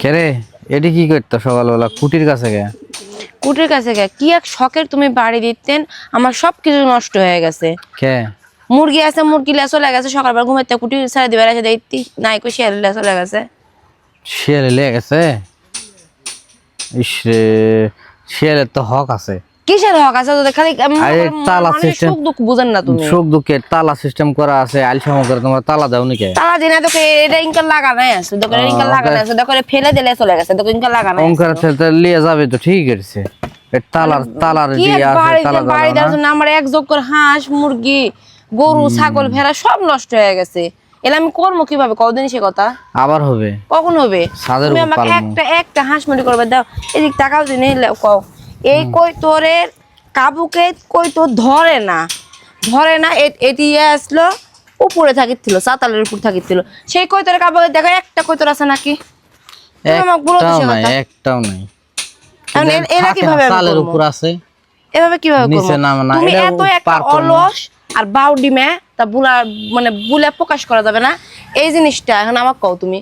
কে রে? এটি কি করতো সকালবেলা? কুটির কাছে গে কুটির কাছে গে কি এক শখের তুমি বাড়ি দিতেন আমার সব কিছু নষ্ট হয়ে গেছে। কে? মুরগি আছে মুরগি লে চলে গেছে সকালবেলা ঘুমাইতে কুটি ছেড়ে দিবার আছে দেখতি নাই কই শিয়াল লে চলে গেছে। শিয়ালে লেগে গেছে ইস রে শিয়ালের তো হক আছে। কিসের হক আছে? তোদের খালি তালা system- সুখ দুঃখ বুঝেন না তুমি। সুখ দুঃখের তালা সিস্টেম করা আছে করে তোমার তালা দাও নাকি? তালা দিনে তোকে এটা ইনকাল লাগানাই আছে তোকে ইনকাল লাগানো আছে তোকে ফেলে দিলে চলে গেছে তোকে ইনকাল লাগানো অঙ্কার থেকে যাবে তো ঠিক আছে। তালার তালার কি যে এক আছে তালা বাড়ি দাও আমার এক যোগ করে হাঁস মুরগি গরু ছাগল ভেড়া সব নষ্ট হয়ে গেছে। এলে আমি করব কীভাবে? কদিন সে কথা? আবার হবে। কখন হবে? তুমি আমাকে একটা একটা হাঁস মুরগি করবে দাও। এদিক টাকাও দিনে কও। এই কই তোরের কাবুকে কই তো ধরে না ধরে না এটি আসলো উপরে থাকিছিল চাতালের উপর থাকিছিল সেই কই তোর কাবুকে দেখো একটা কই তোর আছে নাকি? একটাও নাই এরা কীভাবে আমি উপর আছে। এভাবে কীভাবে নিচে? নামে না, তুমি এত একটা। অলস আর বাউডিমে তা বুলা মানে বুলে প্রকাশ করা যাবে না। এই জিনিসটা এখন আমাকে কও তুমি।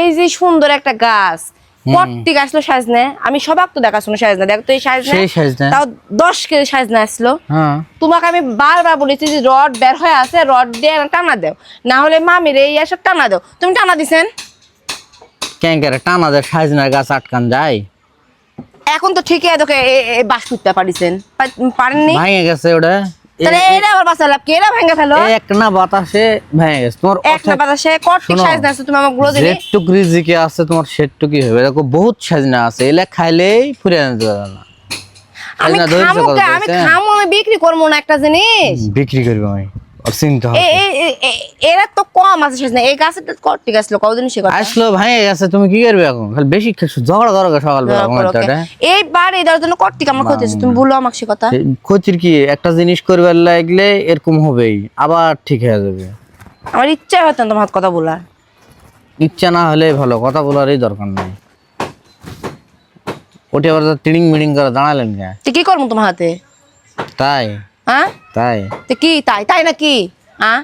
এই যে সুন্দর একটা গাছ কটটি গাছ লো সাইজ নে আমি সবাক তো দেখাশোনা সাইজ না দেখ তো এই সাইজ নে সেই সাইজ না তাও দশ কেজি সাইজ আসলো। হ্যাঁ। তোমাকে আমি বারবার বলেছি যে রড বের হয়ে আছে রড দিয়ে টানা দেও। না হলে মামির এই এসব টানা দেও। তুমি টানা দিছেন? ক্যাঙ্কারে টানা দেয় সাইজনার গাছ আটকান যায়। এখন তো ঠিকই দেখে বাস করতে পারিছেন পারেননি? ভেঙে গেছে ওটা। তাহলে এটা আবার বাঁচা লাভ কি? এটা ভেঙে ফেলো? এই না বাতাসে ভেঙে গেছে। তোমার এক না বাতাসে কটটি সাইজ না আছে তুমি আমাকে গুলো দিলে। যেটুক রিজিকে আছে তোমার সেটুকুই হবে। দেখো বহুত সাজনা আছে। এলে খাইলেই ফুরে না। আমি খামো? খামো বিক্রি করব না একটা জিনিস। বিক্রি করব আমি। চিন্তা হবে। এরা তো কম আছে না এই কতদিন সে কথা? আসলো গেছে তুমি কি করবে এখন? খালি বেশি ঝগড়া জন্য আমার ক্ষতি হচ্ছে তুমি বলল আমাকে সে কথা। ক্ষতির কি? একটা জিনিস করবার লাগলে এরকম হবেই আবার ঠিক হয়ে যাবে। আমার ইচ্ছা হতো না তোমার কথা বলার। ইচ্ছা না হলে ভালো কথা বলারই দরকার নেই। ওটি আবার টিড়িং মিড়িং করে দাঁড়ালেন কি করব তোমার হাতে? তাই? হ্যাঁ? তাই? তো কি তাই? তাই না হ্যাঁ?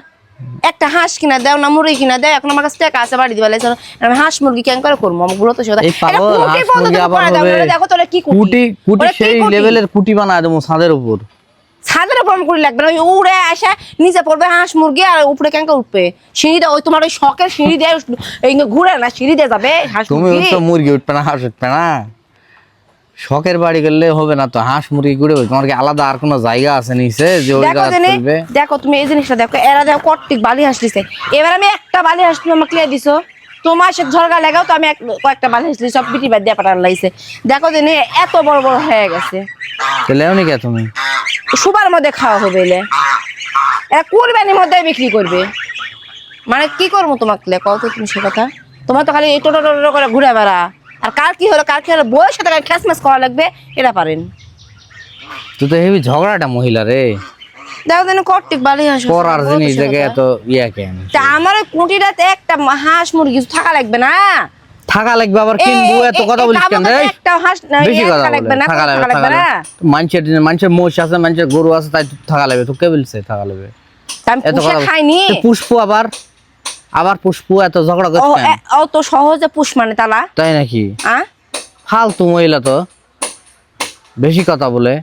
একটা হাঁস কিনা দেও না মুরগি কিনা দেও এখন আমার কাছে টাকা আছে বাড়ি দিবা লাগছে আমি হাঁস মুরগি কেন করে করব? আমারগুলো তো সেটা। এই পাগল হাঁস মুরগি আবার দেখো তোরা কি কুটি। কুটি কুটি ওরা কি সেই লেভেলের কুটি বানায় দেবো ছাদের উপর। ছাদের উপর লাগবে না ওই উড়ে আসে নিচে পড়বে হাঁস মুরগি আর উপরে কেন করে উঠবে? সিঁড়ি দিয়ে ওই তোমার ওই শখের সিঁড়ি দিয়ে ঘুরে না সিঁড়ি দিয়ে যাবে হাঁস তুমি মুরগি। তো মুরগি উঠবে না হাঁস উঠবে না। শখের বাড়ি করলে হবে না তো হাঁস মুরগি ঘুরে তোমার কি আলাদা আর কোনো জায়গা আছে নিচে যে ওই দেখো দেখো তুমি এই জিনিসটা দেখো এরা দেখো কট্টিক বালি হাঁস দিছে এবার আমি একটা বালি হাঁস তুমি আমাকে লিয়ে দিছো তোমার সে ঝরগা লাগাও তো আমি কয়েকটা বালি হাঁস সব পিটি বাদ দিয়ে পাঠান দেখো জানি এত বড় বড় হয়ে গেছে। তাহলে এমনি কে তুমি? সুবার মধ্যে খাওয়া হবে এলে এরা কুরবানির মধ্যে বিক্রি করবে। মানে কি করব তোমাকে লে? কত তুমি সে কথা। তোমার তো খালি এই টোটো টোটো করে ঘুরে বেড়া। আর কার কি হলো? কার কি হলো? বইয়ের সাথে খ্যাসম্যাস করা লাগবে? এরা পারেন। তুই তো হেবি ঝগড়াটা মহিলা রে। দেখো বালি হাঁস। জিনিস দেখে এত ইয়া কেন? তা আমার একটা হাঁস মুরগি থাকা লাগবে না? থাকা লাগবে আবার কিনবো? এত কথা বলিস কেন? রে একটা হাঁস না, বেশি কথা লাগবে না, থাকা লাগবে থাকা মানুষের মানুষের মোষ আছে মানুষের গরু আছে তাই থাকা লাগবে। তো কে বলছে থাকা লাগবে। এত কথা খাইনি। পুষ্পু আবার। আবার পুষ্পু এত ঝগড়া করছে করছেন এ- ও তো সহজে পুষ মানে তালা। তাই নাকি? হ্যাঁ ফালতু মহিলা তো। বেশি কথা বলে।